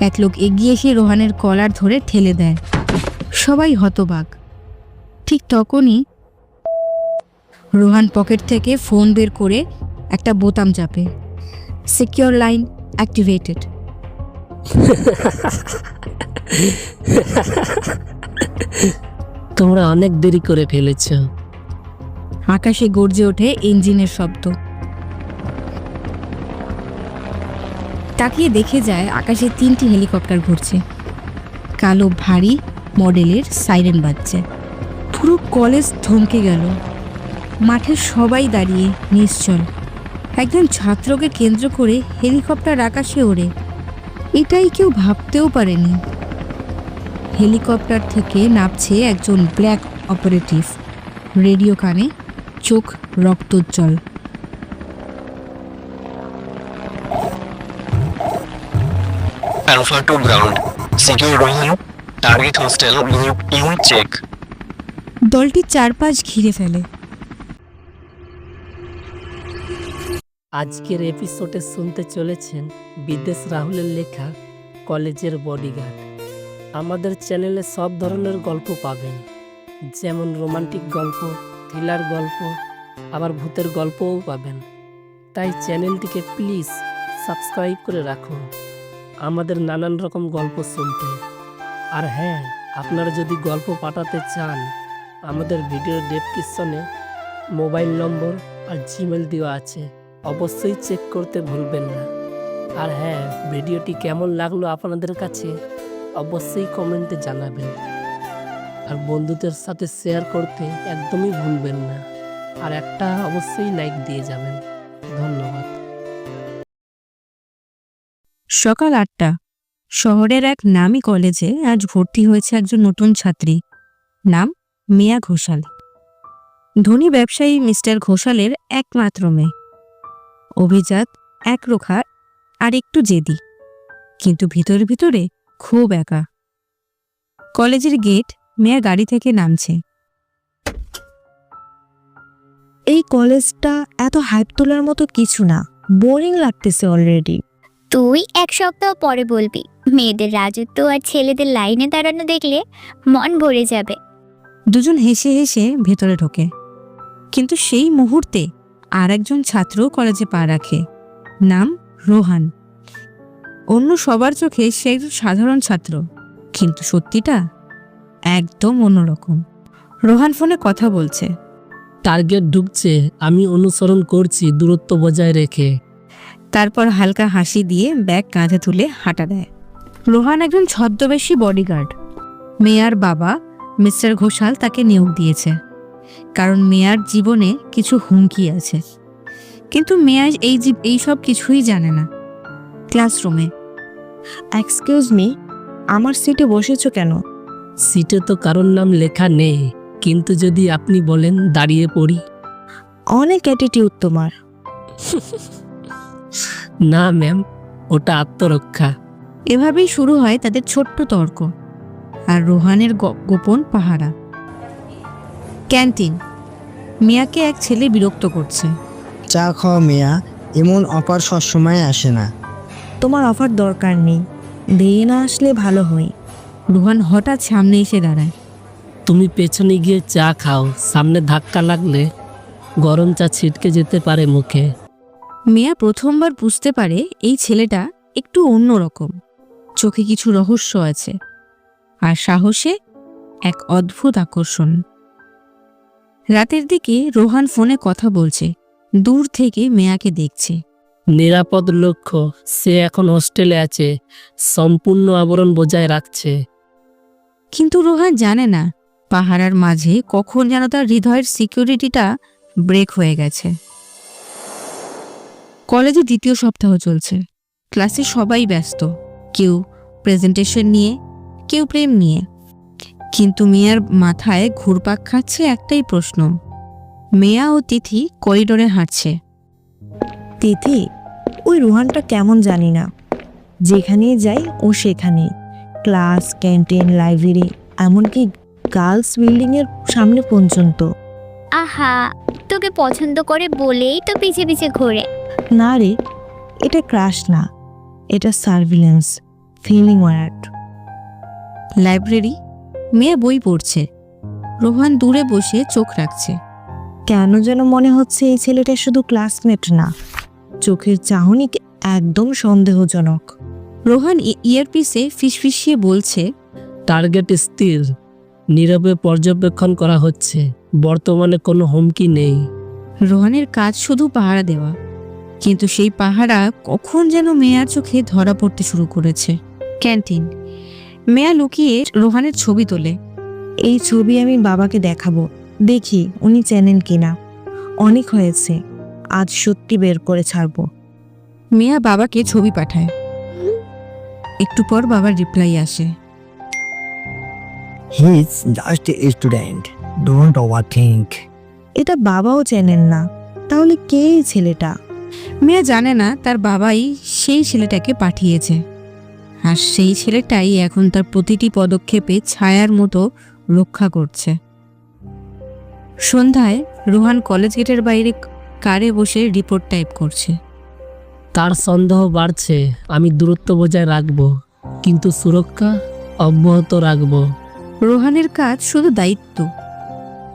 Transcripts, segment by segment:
এক লোক এগিয়ে এসে রোহানের কলার ধরে ঠেলে দেয়। সবাই হতবাক। ঠিক তখনই রোহান পকেট থেকে ফোন বের করে একটা বোতাম চাপে। সিকিউর লাইন অ্যাক্টিভেটেড তোমরা অনেক দেরি করে ফেলেছ। আকাশে গর্জে ওঠে ইঞ্জিনের শব্দ। তাকিয়ে দেখে যায় আকাশে তিনটি হেলিকপ্টার ঘুরছে। কালো, ভারী মডেলের সাইরেন বাজছে। পুরো কলেজ থমকে গেল। মাঠে সবাই দাঁড়িয়ে নিশ্চল। একজন ছাত্রকে কেন্দ্র করে হেলিকপ্টার আকাশে ওড়ে। এটাই কেউ ভাবতেও পারেনি। হেলিকপ্টার থেকে নামছে একজন ব্ল্যাক অপারেটিভ। রেডিও কানে চোখ রক্তোজ্জ্বল। Alpha to ground. Secure Rohan. Target hostile group U check. দলটি চারপাশ ঘিরে ফেলে আজকের এপিসোডে শুনতে চলেছেন বিদেশ রাহুলের লেখা কলেজের বডিগার্ড আমাদের চ্যানেলে সব ধরনের গল্প পাবেন যেমন রোমান্টিক গল্প থ্রিলার গল্প আবার ভূতের গল্পও পাবেন তাই চ্যানেলটিকে প্লিজ সাবস্ক্রাইব করে রাখুন আমাদের নানান রকম গল্প শুনতে। আর হ্যাঁ আপনারা যদি গল্প পাঠাতে চান, আমাদের ভিডিও ডেসক্রিপশনে মোবাইল নম্বর আর জিমেল দেওয়া আছে। অবশ্যই চেক করতে ভুলবেন না। আর হ্যাঁ ভিডিওটি কেমন লাগল আপনাদের কাছে, অবশ্যই কমেন্টে জানাবেন। আর বন্ধুদের সাথে শেয়ার করতে একদমই ভুলবেন না। আর একটা অবশ্যই লাইক দিয়ে যাবেন। সকাল আটটা। শহরের এক নামী কলেজে আজ ভর্তি হয়েছে একজন নতুন ছাত্রী। নাম মিয়া ঘোষাল। ধনী ব্যবসায়ী মিস্টার ঘোষালের একমাত্র মেয়ে। অভিজাত, একরোখা আর একটু জেদি। কিন্তু ভিতরে ভিতরে খুব একা। কলেজের গেট মেয়া গাড়ি থেকে নামছে। এই কলেজটা এত হাইপ তোলার মতো কিছু না। বোরিং লাগতেছে অলরেডি তুই এক সপ্তাহ পরে বলবি মেয়েদের রাজত্ব আর ছেলেদের লাইনে দাঁড়ানো দেখলে মন ভরে যাবে। দুজন হেসে হেসে ভেতরে ঢোকে। কিন্তু সেই মুহূর্তে আর একজন ছাত্র কলেজে পা রাখে। নাম রোহান। অন্য সবার চোখে সে একজন সাধারণ ছাত্র। কিন্তু সত্যিটা একদম অন্যরকম। রোহান ফোনে কথা বলছে। টার্গেট ঢুকছে আমি অনুসরণ করছি দূরত্ব বজায় রেখে। তারপর হালকা হাসি দিয়ে ব্যাগ কাঁধে তুলে হাঁটা দেয়। রোহান একজন ছদ্মবেশী বডিগার্ড মেয়ার বাবা মিস্টার ঘোষাল তাকে নিয়োগ দিয়েছে। কারণ মেয়ার জীবনে কিছু হুমকি আছে। কিন্তু মেয়া এই জীব এই সব কিছুই জানে না। ক্লাসরুমে। এক্সকিউজ মি আমার সিটে বসেছো কেন? সিটে তো কারোর নাম লেখা নেই কিন্তু যদি আপনি বলেন দাঁড়িয়ে পড়ি। অনেক অ্যাটিটিউড তোমার। না ম্যাম ওটা আত্মরক্ষা। এভাবেই শুরু হয় তাদের ছোট্ট তর্ক। আর রোহানের গ- গোপন পাহারা। ক্যান্টিন। মিয়াকে এক ছেলে বিরক্ত করছে। চা খাওয়া মেয়া। এমন অফার সবসময় আসে না। তোমার অফার দরকার নেই। দিয়ে না আসলে ভালো হয়। রোহান হঠাৎ সামনে এসে দাঁড়ায়। তুমি পেছনে গিয়ে চা খাও। সামনে ধাক্কা লাগলে গরম চা ছিটকে যেতে পারে মুখে। মেয়া প্রথমবার বুঝতে পারে এই ছেলেটা একটু অন্যরকম চোখে কিছু রহস্য আছে আর সাহসে এক অদ্ভুত আকর্ষণ। রাতের দিকে রোহান ফোনে কথা বলছে দূর থেকে মেয়াকে দেখছে। নিরাপদ লক্ষ্য সে এখন হোস্টেলে আছে সম্পূর্ণ আবরণ বজায় রাখছে। কিন্তু রোহান জানে না পাহারার মাঝে কখন যেন তার হৃদয়ের সিকিউরিটিটা ব্রেক হয়ে গেছে। কলেজে দ্বিতীয় সপ্তাহ চলছে। ক্লাসে সবাই ব্যস্ত। কেউ প্রেজেন্টেশন নিয়ে, কেউ প্রেম নিয়ে। কিন্তু মেয়ার মাথায় ঘুরপাক খাচ্ছে একটাই প্রশ্ন। মেয়া ও তিথি করিডোরে হাঁটছে। তিথি, ওই রোহানটা কেমন জানি না। যেখানেই যাই, ও সেখানেই। ক্লাস, ক্যান্টিন লাইব্রেরি এমনকি গার্লস বিল্ডিংয়ের সামনে পর্যন্ত। আহা তোকে পছন্দ করে বলেই তো পিছে পিছে ঘোরে। না রে এটা ক্রাশ না। এটা সার্ভিলেন্স ফিলিং ওয়ার্ড লাইব্রেরি মেয়ে বই পড়ছে। রোহান দূরে বসে চোখ রাখছে। কেন যেন মনে হচ্ছে এই ছেলেটা শুধু ক্লাসমেট না। চোখের চাহনি একদম সন্দেহজনক। রোহান ই- ইয়ারপিসে ফিসফিসিয়ে বলছে টার্গেট স্থির নীরবে পর্যবেক্ষণ করা হচ্ছে। বর্তমানে কোনো হুমকি নেই। রোহানের কাজ শুধু পাহারা দেওয়া। কিন্তু সেই পাহারা কখন যেন মেয়ার চোখে ধরা পড়তে শুরু করেছে। ক্যান্টিন। মেয়া লুকিয়ে রোহানের ছবি তোলে। এই ছবি আমি বাবাকে দেখাবো। দেখি উনি চেনেন কিনা। অনেক হয়েছে। আজ সত্যি বের করে ছাড়বো। মেয়া বাবাকে ছবি পাঠায়। একটু পর বাবার রিপ্লাই আসে। He is just a student don't overthink এটা বাবাও চেনেন না। তাহলে কে এই ছেলেটা? মেয়ে জানে না তার বাবাই সেই ছেলেটাকে পাঠিয়েছে। আর সেই ছেলেটাই এখন তার প্রতিটি পদক্ষেপে ছায়ার মতো রক্ষা করছে। সন্ধ্যায় রোহান কলেজ গেটের বাইরে কারে বসে রিপোর্ট টাইপ করছে। তার সন্দেহ বাড়ছে আমি দূরত্ব বজায় রাখব কিন্তু সুরক্ষা অব্যাহত রাখব। রোহানের কাজ শুধু দায়িত্ব।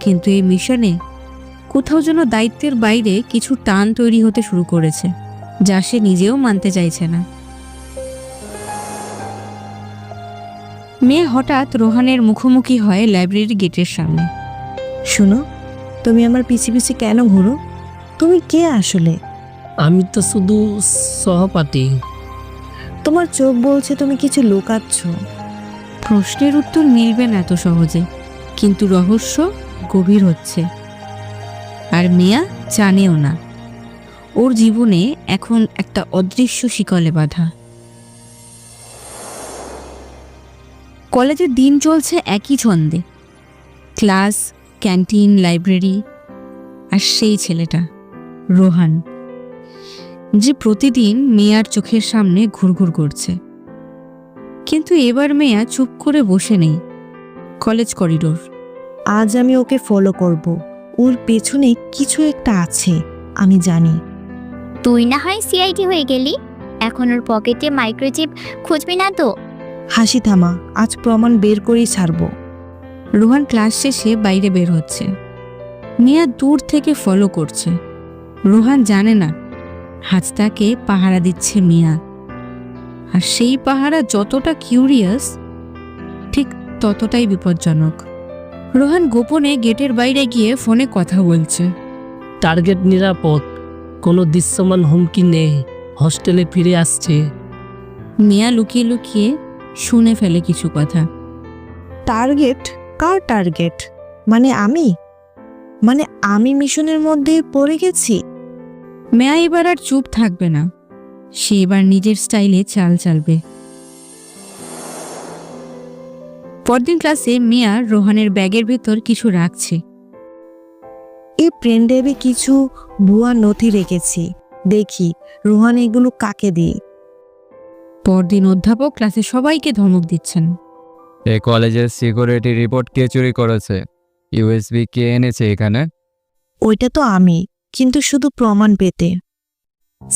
কিন্তু এই মিশনে কোথাও যেন দায়িত্বের বাইরে কিছু টান তৈরি হতে শুরু করেছে যা সে নিজেও মানতে চাইছে না। মেয়ে হঠাৎ রোহানের মুখোমুখি হয় লাইব্রেরির গেটের সামনে। শুনো তুমি আমার পিছি পিছি কেন ঘুরো? তুমি কে আসলে? আমি তো শুধু সহপাঠী। তোমার চোখ বলছে তুমি কিছু লুকাচ্ছ। প্রশ্নের উত্তর মিলবে না এত সহজে কিন্তু রহস্য গভীর হচ্ছে। আর মেয়া জানেও না। ওর জীবনে এখন একটা অদৃশ্য শিকলে বাঁধা। কলেজের দিন চলছে একই ছন্দে। ক্লাস, ক্যান্টিন, লাইব্রেরি আর সেই ছেলেটা, রোহান, যে প্রতিদিন মেয়ার চোখের সামনে ঘুরঘুর করছে। কিন্তু এবার মেয়া চুপ করে বসে নেই। College corridor. আজ আমি ওকে ফলো করব। ওর পেছনে কিছু একটা আছে আমি জানি। তুই না হয় সিআইডি হয়ে গেলি? এখন ওর পকেটে মাইক্রোচিপ খুঁজবি না তো? হাসি থামা আজ প্রমাণ বের করেই ছাড়বো। রোহান ক্লাস শেষে বাইরে বের হচ্ছে। মিয়া দূর থেকে ফলো করছে। রোহান জানে না হাজ তাকে পাহারা দিচ্ছে মিয়া। আর সেই পাহারা যতটা কিউরিয়াস ঠিক ততটাই বিপজ্জনক। রোহান গোপনে গেটের বাইরে গিয়ে ফোনে কথা বলছে। টার্গেট নিরাপদ কোনো দৃশ্যমান হুমকি নেই হস্টেলে ফিরে আসছে। মেয়া লুকিয়ে লুকিয়ে শুনে ফেলে কিছু কথা। টার্গেট? কার টার্গেট? মানে আমি? মানে আমি মিশনের মধ্যে পড়ে গেছি? মেয়া এবার আর চুপ থাকবে না। সে এবার নিজের স্টাইলে চাল চালবে। পরদিন ক্লাসে মিয়া রোহানের ব্যাগের ভেতর কিছু রাখছে। এই প্রেন্ডেবে কিছু ভুয়া নথি রেখেছি। দেখি রোহান এগুলো কাকে দিই পরদিন অধ্যাপক ক্লাসে সবাইকে ধমক দিচ্ছেন। এই কলেজের সিকিউরিটি রিপোর্ট কে চুরি করেছে? ইউএসবি কে এনেছে এখানে? ওইটা তো আমি কিন্তু শুধু প্রমাণ পেতে।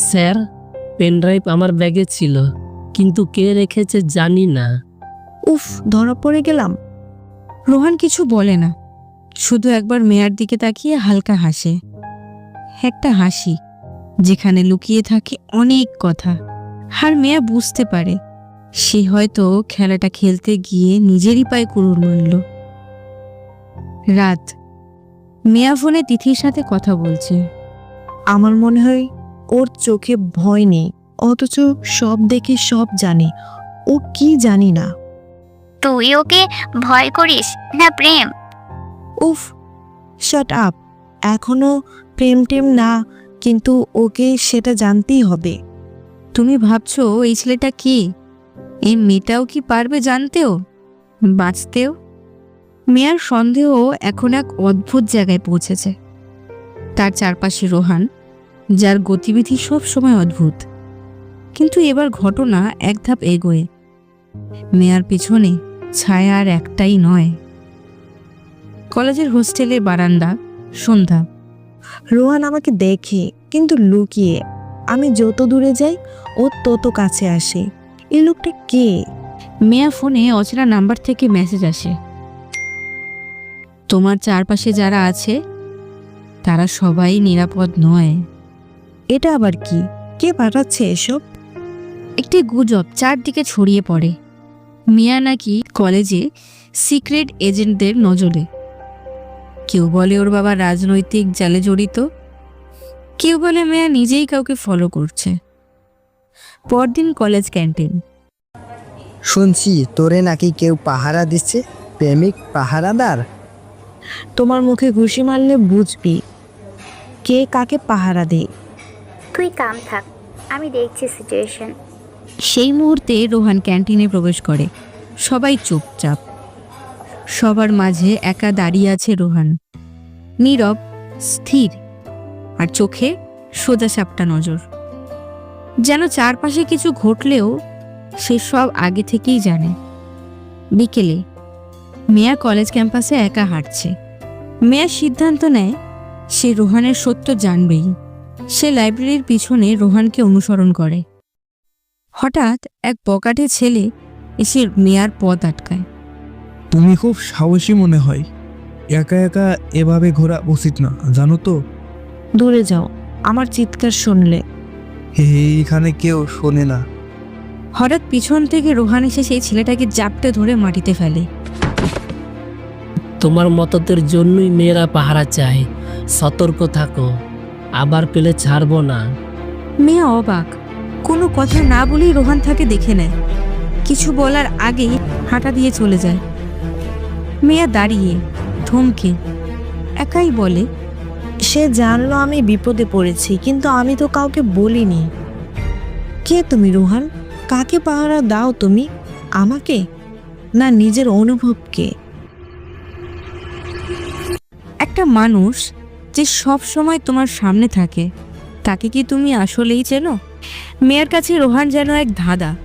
স্যার পেনড্রাইভ আমার ব্যাগে ছিল কিন্তু কে রেখেছে জানি না। উফ ধরা পড়ে গেলাম। রোহান কিছু বলে না। শুধু একবার মেয়ার দিকে তাকিয়ে হালকা হাসে। একটা হাসি যেখানে লুকিয়ে থাকে অনেক কথা। আর মেয়া বুঝতে পারে সে হয়তো খেলাটা খেলতে গিয়ে নিজেরই পায়ে কুড়ুর মারল। রাত মেয়া ফোনে তিথির সাথে কথা বলছে। আমার মনে হয় ওর চোখে ভয় নেই অথচ সব দেখে সব জানে। ও কি জানি না। তুই ওকে ভয় করিস না প্রেম। উফ শট আপ এখনও প্রেম টেম না, কিন্তু ওকে সেটা জানতেই হবে। তুমি ভাবছ এই ছেলেটা কি? এই মেয়েটাও কি পারবে জানতেও? বাঁচতেও? মেয়ার সন্দেহ এখন এক অদ্ভুত জায়গায় পৌঁছেছে। তার চারপাশে রোহান, যার গতিবিধি সব সময় অদ্ভুত। কিন্তু এবার ঘটনা এক ধাপ এগোয়। মেয়ার পিছনে ছায়া আর একটাই নয়। কলেজের হোস্টেলের বারান্দা সন্ধ্যা। রোহান আমাকে দেখে কিন্তু লুকিয়ে। আমি যত দূরে যাই ও তত কাছে আসে। এই লোকটা কে? মেয়া ফোনে অচেনা নাম্বার থেকে মেসেজ আসে। তোমার চারপাশে যারা আছে তারা সবাই নিরাপদ নয়। এটা আবার কি? কে পাঠাচ্ছে এসব? একটি গুজব চারদিকে ছড়িয়ে পড়ে। মিয়া নাকি কলেজে সিক্রেট এজেন্টদের নজরে? কেউ বলে ওর বাবা রাজনৈতিক জালে জড়িত? কেউ বলে মেয়া নিজেই কাউকে ফলো করছে। পরদিন কলেজ ক্যান্টিন। শুনছি তোরে নাকি কেউ পাহারা দিচ্ছে? প্রেমিক পাহারাদার? তোমার মুখে ঘুষি মারলে বুঝবি কে কাকে পাহারা দেয়। তুই কাম থাক আমি দেখছি সিচুয়েশন সেই মুহূর্তে রোহান ক্যান্টিনে প্রবেশ করে। সবাই চুপচাপ। সবার মাঝে একা দাঁড়িয়ে আছে রোহান। নীরব, স্থির আর চোখে সোজা সাপটা নজর। যেন চারপাশে কিছু ঘটলেও সে সব আগে থেকেই জানে। বিকেলে মেয়া কলেজ ক্যাম্পাসে একা হাঁটছে। মেয়া সিদ্ধান্ত নেয় সে রোহানের সত্য জানবেই। সে লাইব্রেরির পিছনে রোহানকে অনুসরণ করে। হঠাৎ এক বকাটে ছেলে এসে মেয়ার পথ আটকায়। তুমি খুব সাহসী মনে হয়। একা একা এভাবে ঘোরা উচিত না জানো তো? দূরে যাও আমার চিৎকার শুনলে। এইখানে কেউ শোনে না। হঠাৎ পিছন থেকে রোহান এসে সেই ছেলেটাকে জাপটে ধরে মাটিতে ফেলে। তোমার মতদের জন্যই মেয়েরা পাহারা চায়। সতর্ক থাকো আবার পেলে ছাড়বো না। মেয়ে অবাক। কোনো কথা না বলেই রোহান তাকে দেখে নেয়। কিছু বলার আগেই হাঁটা দিয়ে চলে যায়। মেয়া দাঁড়িয়ে থমকে একাই বলে সে জানলো আমি বিপদে পড়েছি কিন্তু আমি তো কাউকে বলিনি। কে তুমি রোহান? কাকে পাহারা দাও তুমি? আমাকে? না নিজের অনুভবকে? একটা মানুষ যে সব সময় তোমার সামনে থাকে তাকে কি তুমি আসলেই চেনো? মেয়ের কাছে রোহান যেন এক ধাঁধা।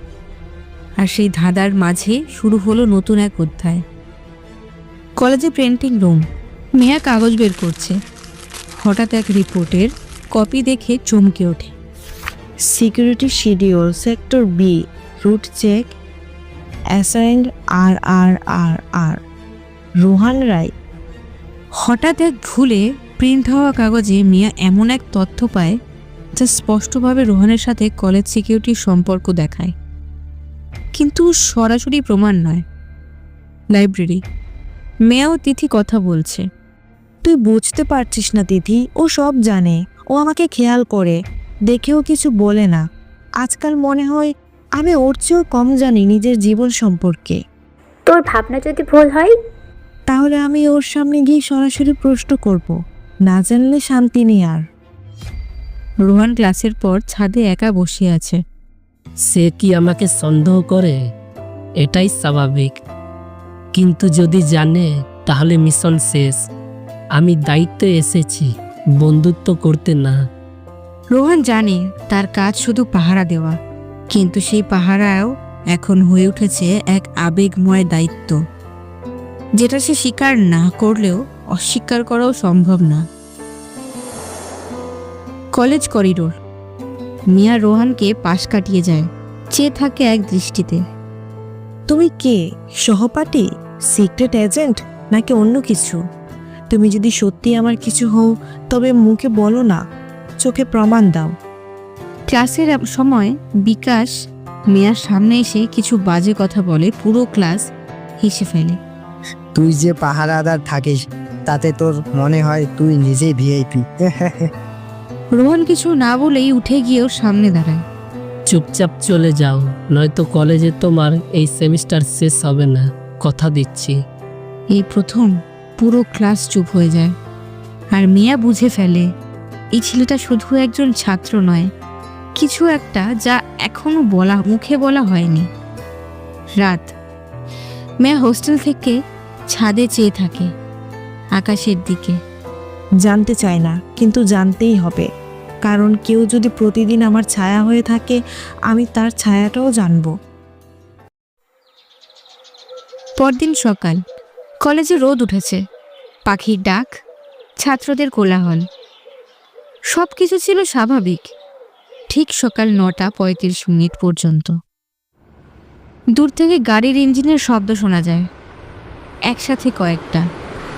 আর সেই ধাঁধার মাঝে শুরু হলো নতুন এক অধ্যায়। কলেজে প্রিন্টিং রুম। মেয়া কাগজ বের করছে। হঠাৎ এক রিপোর্টের কপি দেখে চমকে ওঠে। Security schedule sector B route check assigned আর আর আর আর রোহান রায়। হঠাৎ এক ভুলে প্রিন্ট হওয়া কাগজে মিয়া এমন এক তথ্য পায় যা স্পষ্টভাবে রোহানের সাথে কলেজ সিকিউরিটির সম্পর্ক দেখায়। কিন্তু সরাসরি প্রমাণ নয়। লাইব্রেরি মেয়া ও তিথি কথা বলছে। তুই বুঝতে পারছিস না তিথি ও সব জানে। ও আমাকে খেয়াল করে দেখেও কিছু বলে না। আজকাল মনে হয় আমি ওর চেয়েও কম জানি নিজের জীবন সম্পর্কে। তোর ভাবনা যদি ভুল হয়? তাহলে আমি ওর সামনে গিয়ে সরাসরি প্রশ্ন করব। না জানলে শান্তি নেই আর। রোহান ক্লাসের পর ছাদে একা বসে আছে। সে কি আমাকে সন্দেহ করে? এটাই স্বাভাবিক। কিন্তু যদি জানে তাহলে মিশন শেষ। আমি দায়িত্বে এসেছি বন্ধুত্ব করতে না। রোহান জানে তার কাজ শুধু পাহারা দেওয়া কিন্তু সেই পাহারাও এখন হয়ে উঠেছে এক আবেগময় দায়িত্ব। যেটা সে স্বীকার না করলেও অস্বীকার করাও সম্ভব না। College corridor. মিয়া রোহানকে পাশ কাটিয়ে যায়। চেয়ে থাকে এক দৃষ্টিতে। তুমি কে? সহপাঠী? সিক্রেট এজেন্ট নাকি অন্য কিছু? তুমি যদি সত্যি আমার কিছু হও তবে মুখে বলো না। চোখে প্রমাণ দাও। ক্লাসের সময় বিকাশ মেয়ার সামনে এসে কিছু বাজে কথা বলে পুরো ক্লাস হেসে ফেলে। তুই যে পাহারাদার থাকিস তাতে তোর মনে হয় তুই নিজেই ভিআইপি রোহন কিছু না বলেই উঠে গিয়েও সামনে দাঁড়ায়। চুপচাপ চলে যাও নয়তো কলেজে তোমার এই সেমিস্টার শেষ হবে না কথা দিচ্ছি। এই প্রথম পুরো ক্লাস চুপ হয়ে যায়। আর মিয়া বুঝে ফেলে এই ছেলেটা শুধু একজন ছাত্র নয় কিছু একটা যা এখনও বলা মুখে বলা হয়নি। রাত। মেয়া হোস্টেল থেকে ছাদে চেয়ে থাকে আকাশের দিকে। জানতে চায় না কিন্তু জানতেই হবে। কারণ কেউ যদি প্রতিদিন আমার ছায়া হয়ে থাকে, আমি তার ছায়াটাও জানব। পরদিন সকাল, কলেজে রোদ উঠেছে, পাখির ডাক, ছাত্রদের কোলাহল। সব কিছু ছিল স্বাভাবিক, ঠিক সকাল নটা পঁয়ত্রিশ মিনিট পর্যন্ত। দূর থেকে গাড়ির ইঞ্জিনের শব্দ শোনা যায়, একসাথে কয়েকটা।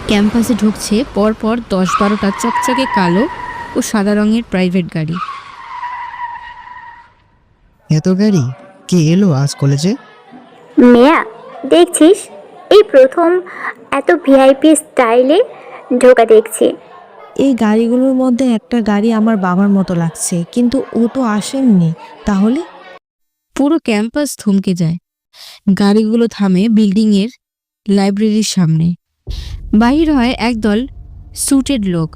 ক্যাম্পাসে ঢুকছে পরপর দশ বারোটা চকচকে কালো ও সাদা রঙের প্রাইভেট গাড়ি। এত গাড়ি? কে এলো আজ কলেজে? মেয়া দেখছিস? এই প্রথম এত ভিআইপি স্টাইলে ঢোকা দেখছি। এই গাড়িগুলোর মধ্যে একটা গাড়ি আমার বাবার মতো লাগছে কিন্তু ও তো আসেননি তাহলে? পুরো ক্যাম্পাস থমকে যায়। গাড়িগুলো থামে বিল্ডিংয়ের লাইব্রেরির সামনে। বাহির হয় একদল স্যুটেড লোক।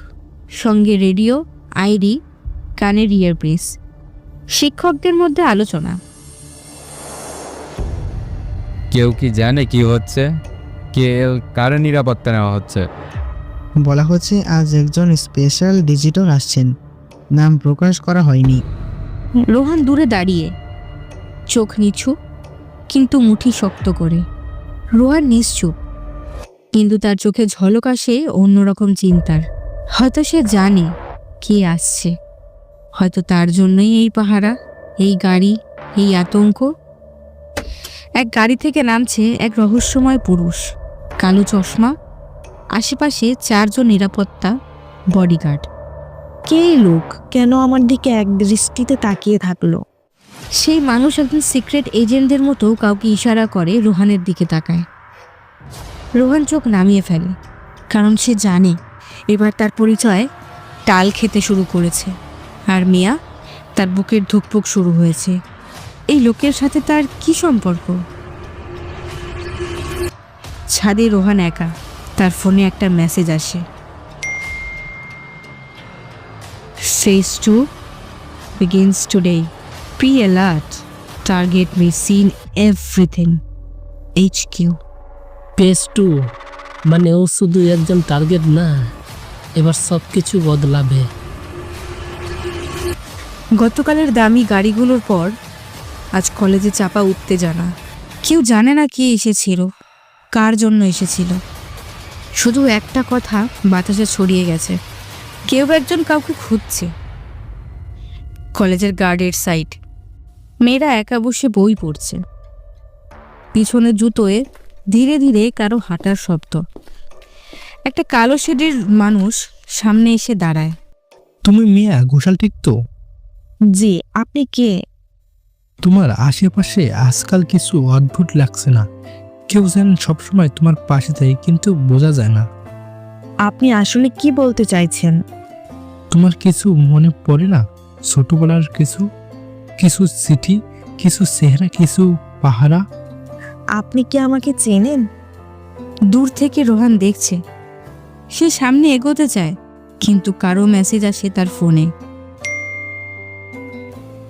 সঙ্গে রেডিও আইডি কানের ইয়ারপিস শিক্ষকদের মধ্যে আলোচনা। কেউ কি জানে কি হচ্ছে? কে কার নিরাপত্তা নেওয়া হচ্ছে? বলা হচ্ছে আজ একজন স্পেশাল ডিজিটর আসছেন। নাম প্রকাশ করা হয়নি। রোহান দূরে দাঁড়িয়ে। চোখ নিছু কিন্তু মুঠি শক্ত করে। রোহান নিশ্চুপ কিন্তু তার চোখে ঝলক আসে অন্যরকম চিন্তার। হয়তো সে জানে কে আসছে। হয়তো তার জন্যই এই পাহারা এই গাড়ি এই আতঙ্ক। এক গাড়ি থেকে নামছে এক রহস্যময় পুরুষ কালো চশমা আশেপাশে চারজন নিরাপত্তা বডিগার্ড। কে লোক? কেন আমার দিকে এক দৃষ্টিতে তাকিয়ে থাকল? সেই মানুষ একজন সিক্রেট এজেন্টদের মতো কাউকে ইশারা করে রোহানের দিকে তাকায়। রোহান চোখ নামিয়ে ফেলে কারণ সে জানে এবার তার পরিচয় টাল খেতে শুরু করেছে আর মিয়া, তার বুকের ধুকপুক শুরু হয়েছে এই লোকের সাথে তার কি সম্পর্ক ছাদে রোহান একা, তার ফোনে একটা মেসেজ আসে phase two begins today. Pre alert. Target may seen everything. HQ. Phase two মানে ও শুধু একজন টার্গেট না এবার সব কিছু বদলাবে। গতকালের দামি গাড়িগুলোর পর আজ কলেজে চাপা উত্তেজনা কেউ জানে না কে এসেছিল, কার জন্য এসেছিল। শুধু একটা কথা বাতাসে ছড়িয়ে গেছে, কেউ একজন কাউকে খুঁজছে। কলেজের গার্ডের সাইড, মেয়েরা একা বসে বই পড়ছে। পিছনে জুতোয় ধীরে ধীরে কারও হাঁটার শব্দ। একটা কালো শেডের মানুষ সামনে এসে দাঁড়ায়। তুমি মিয়া ঘোষাল ঠিক তো? জি আপনি কে? তোমার আশেপাশে আজকাল কিছু অদ্ভুত লাগছে না। কেউ যেন সবসময় তোমার পাশে থাকে কিন্তু বোঝা যায় না। আপনি আসলে কি বলতে চাইছেন? তোমার কিছু মনে পড়ে না? ছোটবেলার কিছু? কিছু চিঠি? কিছু চেহারা? কিছু পাহারা? আপনি কি আমাকে চেনেন? দূর থেকে রোহান দেখছে। সে সামনে এগোতে চায় কিন্তু কারও মেসেজ আসে তার ফোনে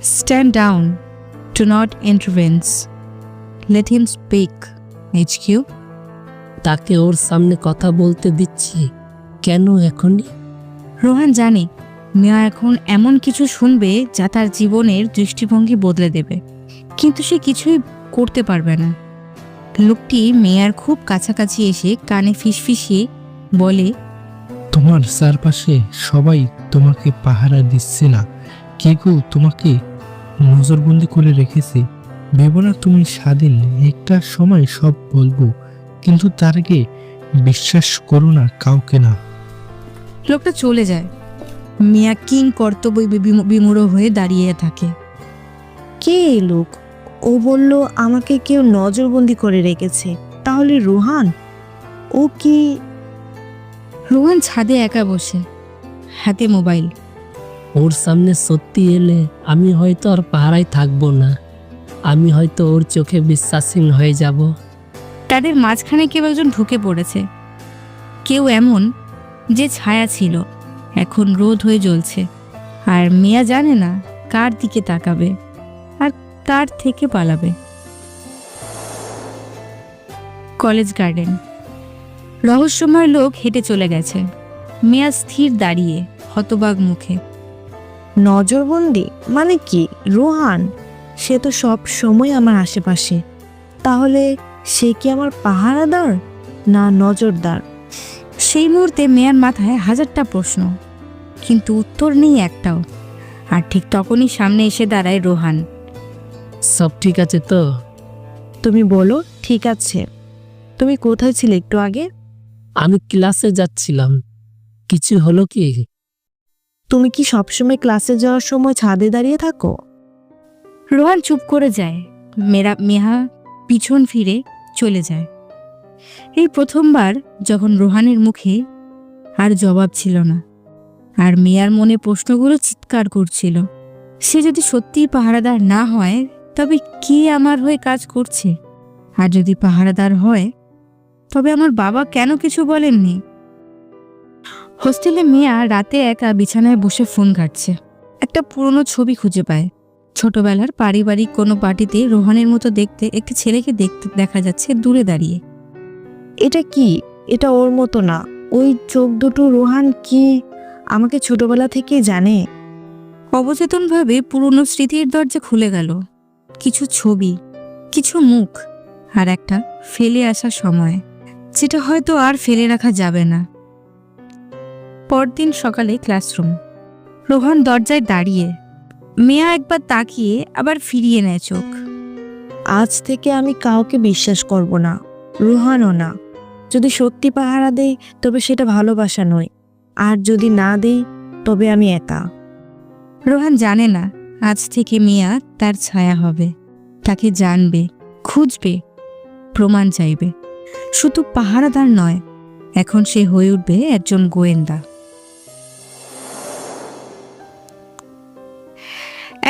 stand down do not intervenes let him speak H Q তাকে ওর সামনে কথা বলতে দিচ্ছি। কেন এখনই? রোহান জানে মিয়া এখন এমন কিছু শুনবে যা তার জীবনের দৃষ্টিভঙ্গি বদলে দেবে। কিন্তু সে কিছুই করতে পারবে না। লোকটি মেয়ার খুব কাছাকাছি এসে কানে ফিসফিসিয়ে বলে তোমার চারপাশে সবাই তোমাকে পাহারা দিচ্ছে না। কে কেউ তোমাকে নজরবন্দি করে রেখেছে? ভেবো না তুমি স্বাধীন একটা সময় সব বলব কিন্তু তার আগে বিশ্বাস করো না কাউকে না। লোকটা চলে যায়। মিয়া কিং কর্তব্য বিমু- বিমূঢ় হয়ে দাঁড়িয়ে থাকে। কে এই লোক? ও বলল আমাকে কেউ নজরবন্দি করে রেখেছে। তাহলে রোহান? ও কি রোহান ছাদে একা বসে হাতে মোবাইল। ওর সামনে সত্যি এলে আমি হয়তো আর পাহারায় থাকব না। আমি হয়তো ওর চোখে বিশ্বাসহীন হয়ে যাব। তাদের মাঝখানে কেউ একজন ঢুকে পড়েছে। কেউ এমন যে ছায়া ছিল এখন রোদ হয়ে জ্বলছে। আর মিয়া জানে না কার দিকে তাকাবে আর কার থেকে পালাবে। College garden. রহস্যময় লোক হেঁটে চলে গেছে। মিয়া স্থির দাঁড়িয়ে হতবাগ মুখে। নজরবন্দি মানে কি? রোহান? সে তো সব সময় আমার আশেপাশে। তাহলে সে কি আমার পাহারাদার? না নজরদার? সেই মুহূর্তে মেয়ার মাথায় হাজারটা প্রশ্ন কিন্তু উত্তর নেই একটাও। আর ঠিক তখনই সামনে এসে দাঁড়ায় রোহান। সব ঠিক আছে তো? তুমি বলো ঠিক আছে। তুমি কোথায় ছিলে একটু আগে? আমি ক্লাসে যাচ্ছিলাম। কিছু হলো কি? তুমি কি সবসময় ক্লাসে যাওয়ার সময় ছাদে দাঁড়িয়ে থাকো? রোহান চুপ করে যায়। মেরা মেহা পিছন ফিরে চলে যায়। এই প্রথমবার যখন রোহানের মুখে আর জবাব ছিল না আর মেয়ার মনে প্রশ্নগুলো চিৎকার করছিল সে যদি সত্যিই পাহারাদার না হয় তবে কে আমার হয়ে কাজ করছে? আর যদি পাহারাদার হয় তবে আমার বাবা কেন কিছু বলেননি? হোস্টেলে মেয়া রাতে একা বিছানায় বসে ফোন ঘাটছে। একটা পুরনো ছবি খুঁজে পায়। ছোটবেলার পারিবারিক কোনো পার্টিতে রোহানের মতো দেখতে একটি ছেলেকে দেখতে দেখা যাচ্ছে দূরে দাঁড়িয়ে। এটা কি? এটা ওর মতো না। ওই চোখ দুটো রোহান কি আমাকে ছোটবেলা থেকে জানে? অবচেতনভাবে পুরনো স্মৃতির দরজা খুলে গেল। কিছু ছবি কিছু মুখ আর একটা ফেলে আসা সময়। যেটা হয়তো আর ফেলে রাখা যাবে না। পরদিন সকালে ক্লাসরুম। রোহান দরজায় দাঁড়িয়ে মেয়া একবার তাকিয়ে আবার ফিরিয়ে নেয় চোখ। আজ থেকে আমি কাউকে বিশ্বাস করব না রোহানও না। যদি সত্যি পাহারা দেই তবে সেটা ভালোবাসা নয়। আর যদি না দেই তবে আমি একা। রোহান জানে না আজ থেকে মিয়া তার ছায়া হবে। তাকে জানবে খুঁজবে প্রমাণ চাইবে। শুধু পাহারাদার নয়, এখন সে হয়ে উঠবে একজন গোয়েন্দা।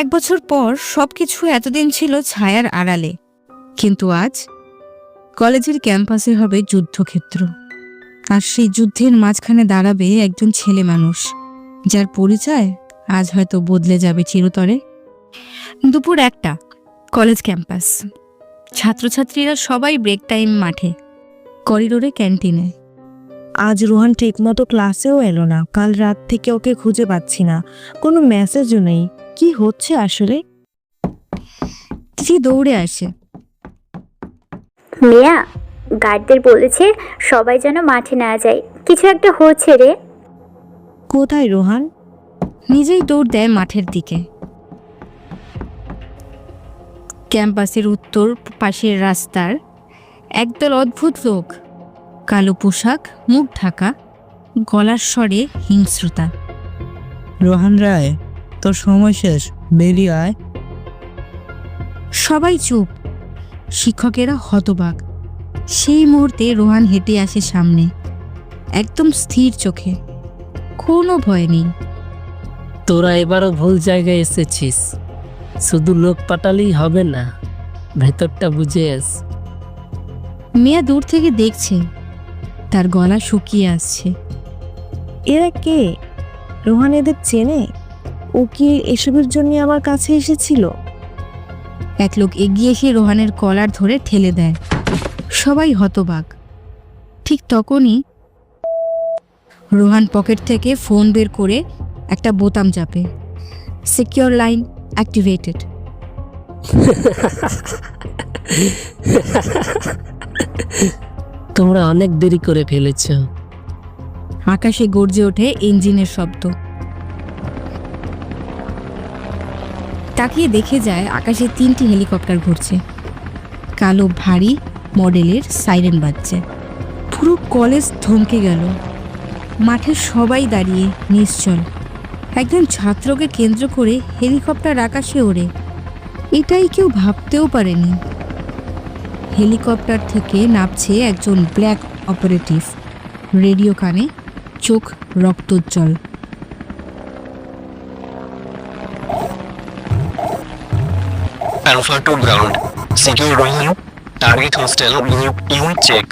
এক বছর পর সবকিছু এতদিন ছিল ছায়ার আড়ালে, কিন্তু আজ কলেজের ক্যাম্পাসে হবে যুদ্ধক্ষেত্র। আর সেই যুদ্ধের মাঝখানে দাঁড়াবে একজন ছেলে মানুষ, যার পরিচয় আজ হয়তো বদলে যাবে চিরতরে। দুপুর একটা, কলেজ ক্যাম্পাস। ছাত্রছাত্রীরা সবাই ব্রেক টাইম মাঠে। করিডোরে ক্যান্টিনে। আজ রোহান ঠিকমতো ক্লাসেও এলো না। কাল রাত থেকে ওকে খুঁজে পাচ্ছি না। কোনো মেসেজও নেই। কি হচ্ছে আসলে? তিথি দৌড়ে আসে। মেয়া গার্ডদের বলেছে সবাই যেন মাঠে না যায়। কিছু একটা হচ্ছে রে। কোথায় রোহান? নিজেই দৌড় দেয় মাঠের দিকে। ক্যাম্পাসের উত্তর পাশের রাস্তার একদল অদ্ভুত লোক। কালো পোশাক মুখ ঢাকা গলার স্বরে হিংস্রতা। রোহান রায় তোর সময় শেষ বেরিয়ে আয়। সবাই চুপ। শিক্ষকেরা হতবাক। সেই মুহূর্তে রোহান হেঁটে আসে সামনে। একদম স্থির চোখে। কোনো ভয় নেই। তোরা এবারও ভুল জায়গায় এসেছিস। শুধু লোক পাঠালেই হবে না। ভেতরটা বুঝে এস মেয়া দূর থেকে দেখছে। তার গলা শুকিয়ে আসছে। এরা কে? রোহান এদের চেনে? ও কি এসবের জন্য আমার কাছে এসেছিল? এক লোক এগিয়ে এসে রোহানের কলার ধরে ঠেলে দেয়। সবাই হতবাক। ঠিক তখনই রোহান পকেট থেকে ফোন বের করে একটা বোতাম চাপে। সিকিউর লাইন অ্যাক্টিভেটেড তোমরা অনেক দেরি করে ফেলেছ। আকাশে গর্জে ওঠে ইঞ্জিনের শব্দ। তাকিয়ে দেখে যায় আকাশে তিনটি হেলিকপ্টার ঘুরছে। কালো, ভারী মডেলের সাইরেন বাজছে। পুরো কলেজ থমকে গেল। মাঠে সবাই দাঁড়িয়ে নিশ্চল। একজন ছাত্রকে কেন্দ্র করে হেলিকপ্টার আকাশে ওড়ে। এটাই কেউ ভাবতেও পারেনি। হেলিকপ্টার থেকে নামছে একজন ব্ল্যাক অপারেটিভ রেডিও কানে চোখ রক্তোজ্জ্বল Alpha to ground. Secure Rohan. Target hostel group U check.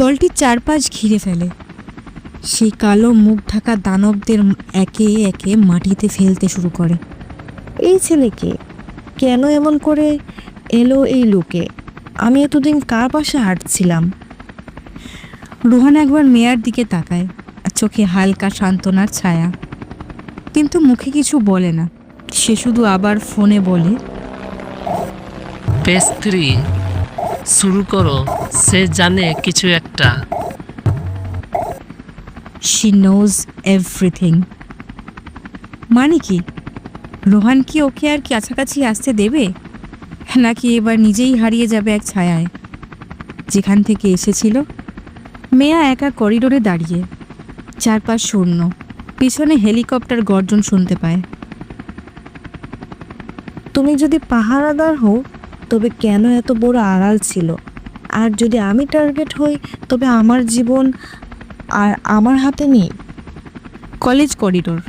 দলটি চারপাশ ঘিরে ফেলে সেই কালো মুখ ঢাকা দানবদের একে একে মাটিতে ফেলতে শুরু করে এই ছেলেকে কেন এমন করে এলো এই লোকে আমি এতদিন কার পাশে হাঁটছিলাম? রোহান একবার মেয়ার দিকে তাকায় চোখে হালকা সান্ত্বনার ছায়া। কিন্তু মুখে কিছু বলে না। সে শুধু আবার ফোনে বলে পেজ থ্রি শুরু করো সে জানে কিছু একটা। শি নোজ এভরিথিং মানে কি? রোহান কি ওকে আর কাছাকাছি আসতে দেবে? নাকি এবার নিজেই হারিয়ে যাবে এক ছায়ায়? যেখান থেকে এসেছিল? মেয়া একা করিডোরে দাঁড়িয়ে চারপাশ শূন্য পিছনে হেলিকপ্টার গর্জন শুনতে পায়। তুমি যদি পাহারাদার হও তবে কেন এত বড় আড়াল ছিল? আর যদি আমি টার্গেট হই তবে আমার জীবন আর আমার হাতে নেই। কলেজ করিডোর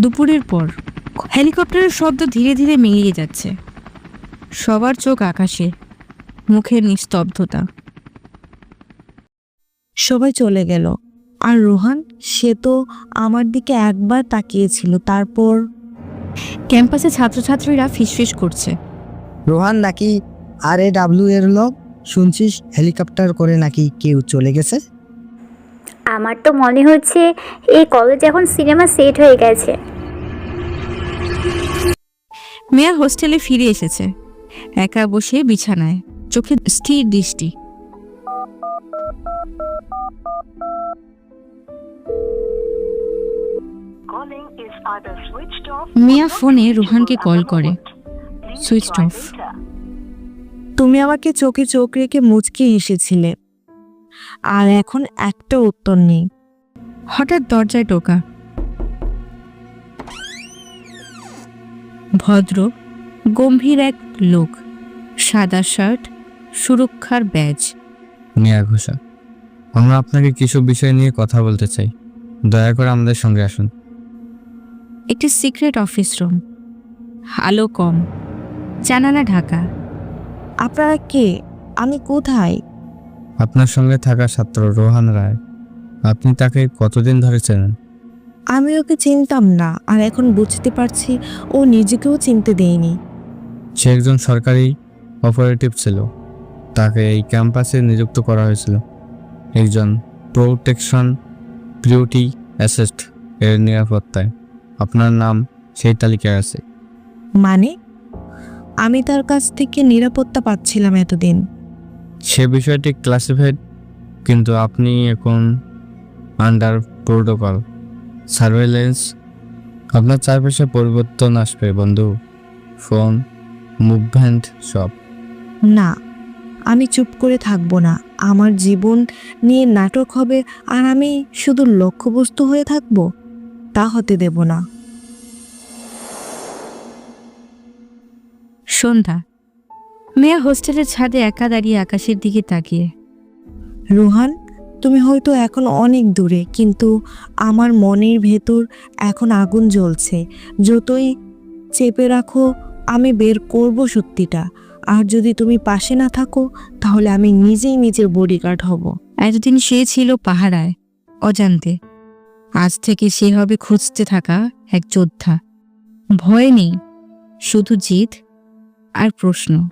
দুপুরের পর হেলিকপ্টারের শব্দ ধীরে ধীরে মিলিয়ে যাচ্ছে। সবার চোখ আকাশে মুখের নিস্তব্ধতা। সবাই চলে গেল। আর রোহান সে তো আমার দিকে একবার তাকিয়েছিল তারপর ক্যাম্পাসে ছাত্রছাত্রীরা ফিসফিস করছে। রোহান নাকি আর এ ডাব্লিউ এর লোক? শুনছিস হেলিকপ্টার করে নাকি কেউ চলে গেছে? আমার তো মনে হচ্ছে এই কলেজ এখন সিনেমা সেট হয়ে গেছে। মেয়া হোস্টেলে ফিরে এসেছে। একা বসে বিছানায় চোখে স্থির দৃষ্টি। মিয়া ফোনে রুহানকে কল করে। সুইচ অফ তুমি আমাকে চোখে চোখ রেখে মুচকে হেসেছিলে। আর এখন একটা উত্তর নেই। হঠাৎ দরজায় টোকা। ভদ্র গম্ভীর এক লোক সাদা শার্ট সুরক্ষার ব্যাজ। মিয়া ঘোষা। আমরা আপনাকে কিছু বিষয় নিয়ে কথা বলতে চাই? দয়া করে আমাদের সঙ্গে আসুন। একটি সিক্রেট অফিস রুম। আলো কম। জানালা ঢাকা। আপনারা কে? আমি কোথায়? আপনার সঙ্গে থাকা ছাত্র রোহান রায়। আপনি তাকে কতদিন ধরে চেনেন? আমি ওকে চিনতাম না আর এখন বুঝতে পারছি ও নিজেকেও চিনতে দেয়নি। সে একজন সরকারি অপারেটিভ ছিল। তাকে এই ক্যাম্পাসে নিযুক্ত করা হয়েছিল। একজন প্রোটেকশন বিউটি অ্যাসেস্ট এর নিরাপত্তায়। আপনার নাম সেই তালিকায় আছে। মানে? আমি তার কাছ থেকে নিরাপত্তা পাচ্ছিলাম এতদিন। সে বিষয়টি ক্লাসিফাইড কিন্তু আপনি এখন আন্ডার প্রোটোকল সার্ভেলেন্স আপনার চারপাশে পরিবর্তন আসবে বন্ধু। ফোন মুভমেন্ট সব। না আমি চুপ করে থাকব না। আমার জীবন নিয়ে নাটক হবে আর আমি শুধু লক্ষ্যবস্তু হয়ে থাকব? তা হতে দেব না। সন্ধ্যা। মেয়া হোস্টেলের ছাদে একা দাঁড়িয়ে আকাশের দিকে তাকিয়ে। রোহান তুমি হয়তো এখন অনেক দূরে কিন্তু আমার মনের ভেতর এখন আগুন জ্বলছে। যতই চেপে রাখো আমি বের করব সত্যিটা। আর যদি তুমি পাশে না থাকো, তাহলে আমি নিজেই নিজের বডিগার্ড হব। এতদিন সে ছিল পাহারায়, অজান্তে। আজ থেকে সে হবে খুঁজতে থাকা এক যোদ্ধা। ভয় নেই, শুধু জিত আর প্রশ্ন।